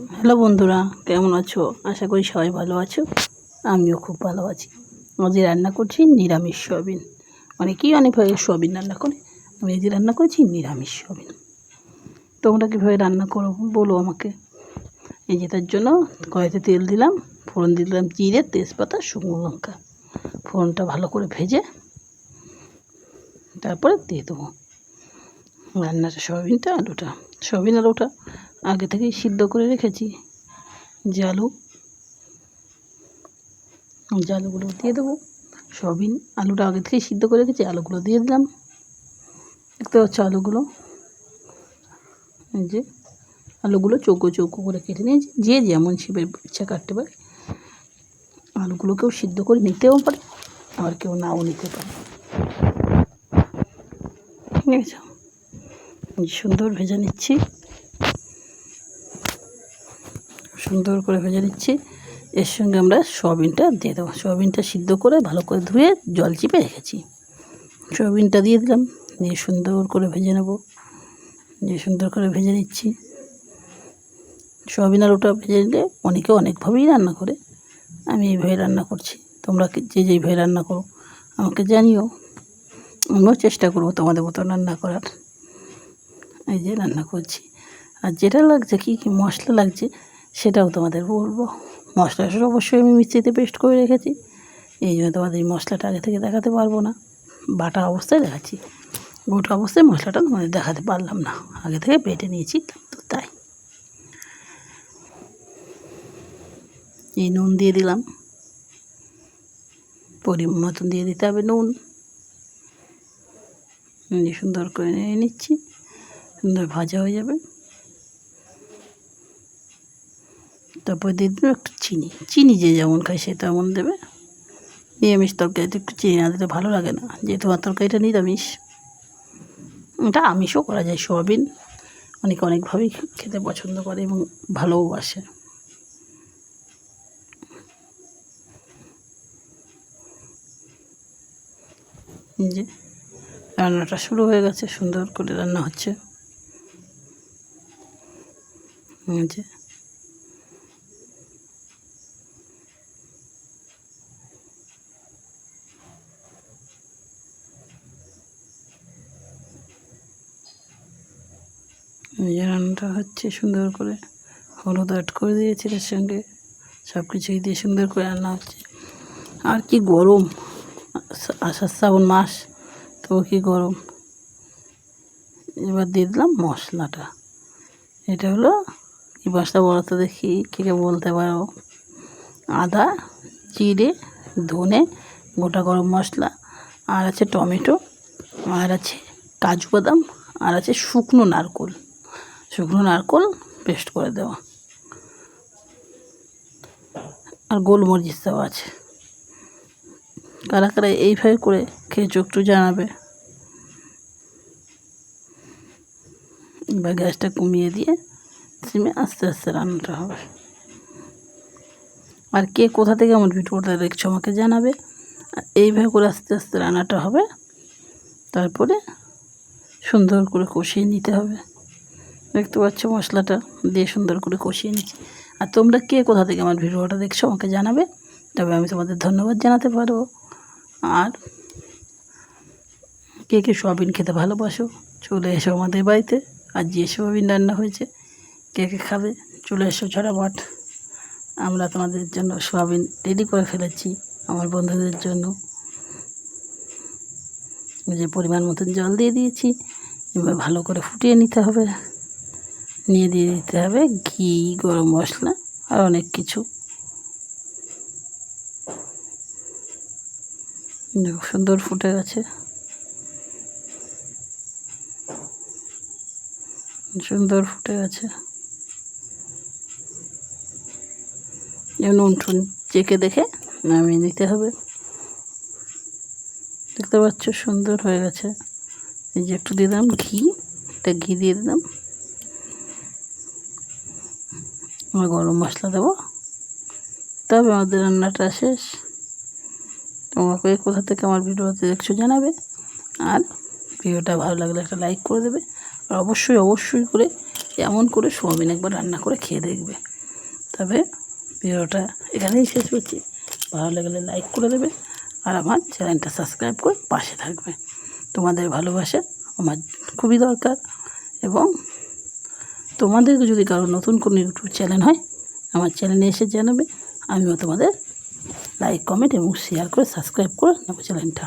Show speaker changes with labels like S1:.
S1: Hello বন্ধুরা, কেমন আছো? আশা করি সবাই ভালো আছো। আমিও খুব ভালো আছি। আজকে রান্না করছি নিরামিষ সোয়াবিন। অনেকেই অনেকভাবে সোয়াবিন রান্না করে? আমি আজকে রান্না করছি নিরামিষ সোয়াবিন। তোমরা কীভাবে রান্না করো বলো আমাকে। এই যে তার জন্য কড়াইতে তেল দিলাম, ফোড়ন দিলাম জিরে, তেজপাতা, শুকনো লঙ্কা। ফোড়নটা ভালো করে ভেজে তারপরে দিয়ে দেবো। রান্নাটা সয়াবিনটা আলুটা সয়াবিন আলুটা আগে থেকেই সিদ্ধ করে রেখেছি। যে আলু দিয়ে দেবো। সয়াবিন আলুটা আগে থেকেই সিদ্ধ করে রেখেছি, আলুগুলো দিয়ে দিলাম। দেখতে পাচ্ছ আলুগুলো? যে আলুগুলো চৌকো চৌকো করে কেটে নিয়েছি। যে যেমন শিবের ইচ্ছা কাটতে পারে। আলুগুলোকেও সিদ্ধ করে নিতেও পারে, আবার কেউ নাও নিতে পারে। ঠিক আছে? সুন্দর ভেজে নিচ্ছি। সুন্দর করে ভেজে নিচ্ছি। এর সঙ্গে আমরা সয়াবিনটা দিয়ে দেবো। সয়াবিনটা সিদ্ধ করে ভালো করে ধুয়ে জল চিপে রেখেছি। সয়াবিনটা দিয়ে দিলাম। দিয়ে সুন্দর করে ভেজে নেব। দিয়ে সুন্দর করে ভেজে নিচ্ছি। সয়াবিন আলুটা ভেজে নিলে অনেকে অনেকভাবেই রান্না করে। আমি এইভাবে রান্না করছি। তোমরা যে যেইভাবে রান্না করো, আমাকে জানিও। আমিও চেষ্টা করব তোমাদের মতো রান্না করার। এই যে রান্না করছি। আর যেটা লাগছে, কী কী মশলা লাগছে সেটাও তোমাদের বলব। মশলাটা অবশ্যই আমি মিক্সিতে পেস্ট করে রেখেছি। এই জন্য তোমাদের এই মশলাটা আগে থেকে দেখাতে পারব না। বাটা অবস্থায় দেখাচ্ছি। গোটা অবস্থায় মশলাটা তোমাদের দেখাতে পারলাম না। আগে থেকে বেটে নিয়েছি, তো তাই। এই নুন দিয়ে দিলাম। পরিমাণ মতন দিয়ে দিতে হবে নুন। সুন্দর করে নিয়ে নিচ্ছি। সুন্দর ভাজা হয়ে যাবে। তারপর দিয়ে দেবে একটু চিনি। চিনি যে যেমন খায় সে তেমন দেবে। নিরামিষ তরকারিতে একটু চিনি না দিলে ভালো লাগে না। যেহেতু আমার তরকারিটা নিরামিষ। এটা আমিষও করা যায়, সোয়াবিন। অনেকে অনেকভাবেই খেতে পছন্দ করে এবং ভালোবাসে যে রান্নাটা শুরু হয়ে গেছে, সুন্দর করে রান্না হচ্ছে। যে রান্নাটা হচ্ছে সুন্দর করে হলুদ অ্যাড করে দিয়েছি এর সঙ্গে। সব কিছুই দিয়ে সুন্দর করে রান্না হচ্ছে। আর কি গরম। আষাঢ় শ্রাবণ মাস তবু কি গরম। এবার দিয়ে দিলাম মশলাটা। এটা হলো কী মশলা বলো তো দেখি, কে কে বলতে পারো। আদা, জিরে, ধনে, গোটা গরম মশলা, আর আছে টমেটো, আর আছে কাজু বাদাম, আর আছে শুকনো নারকোল। শুকনো নারকোল পেস্ট করে দেওয়া আর গোলমরিচ দেওয়া আছে। কারা কারা এইভাবে করে খেয়েছো একটু জানাবে? এবার গ্যাসটা কমিয়ে দিয়ে সিমে আস্তে আস্তে রান্নাটা হবে। আর কে কোথা থেকে আমার ভিডিওটা দেখছ আমাকে জানাবে। আর এইভাবে করে আস্তে আস্তে রান্নাটা হবে। তারপরে সুন্দর করে কষিয়ে নিতে হবে। দেখতে পাচ্ছ, মশলাটা দিয়ে সুন্দর করে কষিয়ে নিচ্ছি। আর তোমরা কে কোথা থেকে আমার ভিডিওটা দেখছ, আমাকে জানাবে। তবে আমি তোমাদের ধন্যবাদ জানাতে পারব। আর কে কে সোয়াবিন খেতে ভালোবাসো, চলে এসো আমাদের বাড়িতে। আর যে সোয়াবিন রান্না হয়েছে, কে কে খাবে, চলে এসো ঝড়াবাট আমরা তোমাদের জন্য সোয়াবিন রেডি করে ফেলেছি আমার বন্ধুদের জন্য। যে পরিমাণ মতন জল দিয়ে দিয়েছি, এবার ভালো করে ফুটিয়ে নিতে হবে। নিয়ে দিয়ে দিতে হবে ঘি, গরম মশলা আর অনেক কিছু। সুন্দর ফুটে গেছে। সুন্দর ফুটে গেছে। নুন টুন চেকে দেখে নামিয়ে নিতে হবে। দেখতে পাচ্ছ, সুন্দর হয়ে গেছে। এই যে একটু দিলাম ঘি, একটা ঘি দিয়ে দিলাম। আমরা গরম মশলা দেবো। তবে আমাদের রান্নাটা শেষ। তোমাকে কোথা থেকে আমার ভিডিওতে দেখছ জানাবে। আর ভিডিওটা ভালো লাগলে একটা লাইক করে দেবে। আর অবশ্যই অবশ্যই করে, এমন করে সোয়াবিন একবার রান্না করে খেয়ে দেখবে। তবে ভিডিওটা এখানেই শেষ করছি। ভালো লাগলে লাইক করে দেবে। আর আমার চ্যানেলটা সাবস্ক্রাইব করে পাশে থাকবে। তোমাদের ভালোবাসা আমার খুবই দরকার। এবং তোমাদের যদি কারও নতুন কোনো ইউটিউব চ্যানেল হয়, আমার চ্যানেলে এসে জানাবে। আমিও তোমাদের লাইক কমেন্ট এবং শেয়ার করে সাবস্ক্রাইব করে নেব চ্যানেলটা